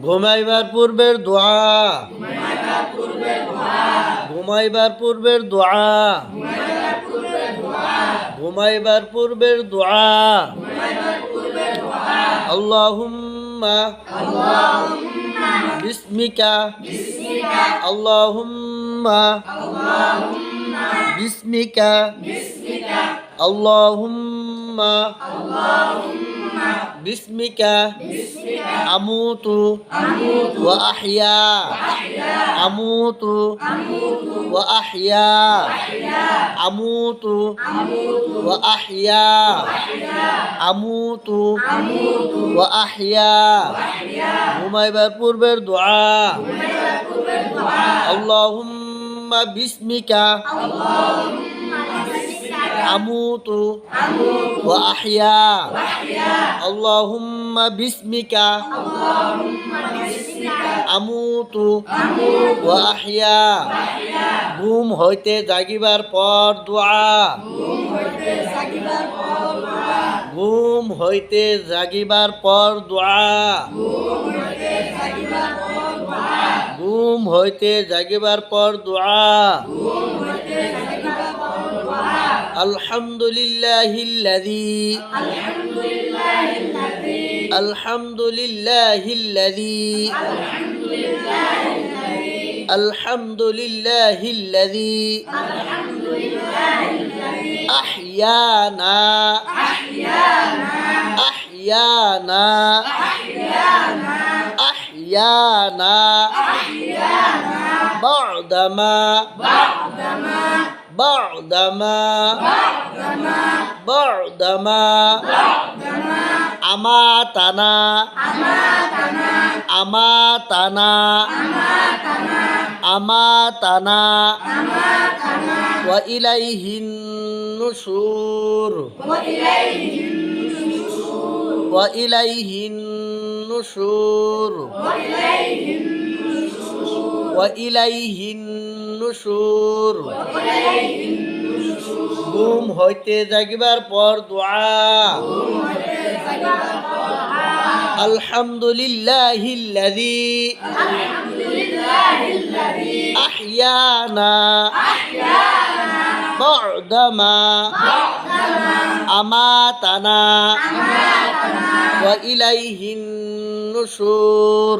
ঘুমাইবার পূর্বের দোয়া। ঘুমাইবার পূর্বের দোয়া। ঘুমাইবার পূর্বের দোয়া। আল্লাহুম্মা বিসমিকা। আল্লাহুম্মা বিসমিকা। আল্লাহুম্মা আমুতু ওয়া আহইয়া আমুতু ওয়া আহইয়া আমুতু ওয়া আহইয়া ঘুমাইবার পূর্বের দোয়া আল্লাহুম্মা বিসমিকা আমুতু ওয়া আহইয়া আল্লাহুম্মা বিসমিকা আমুতু ওয়া আহইয়া ঘুম হইতে জাগিবার পর দোয়া ঘুম হইতে জাগিবার পর দোয়া ঘুম হইতে জাগিবার পর দোয়া الحمد لله الذي الحمد لله الذي الحمد لله الذي الحمد لله الذي الحمد لله الذي الحمد لله الذي أحيانا. أحيانا. أحيانا. أحيانا. أحيانا. أحيانا. بعدما بعدما بعدما أماتنا أماتنا أماتنا وإليه النشور وإليه النشور وإليه النشور ঘুম হইতে জাগিবার পর দোয়া আলহামদুলিল্লাহিল্লাযী أحيانا بعدما أماتنا وإليه النشور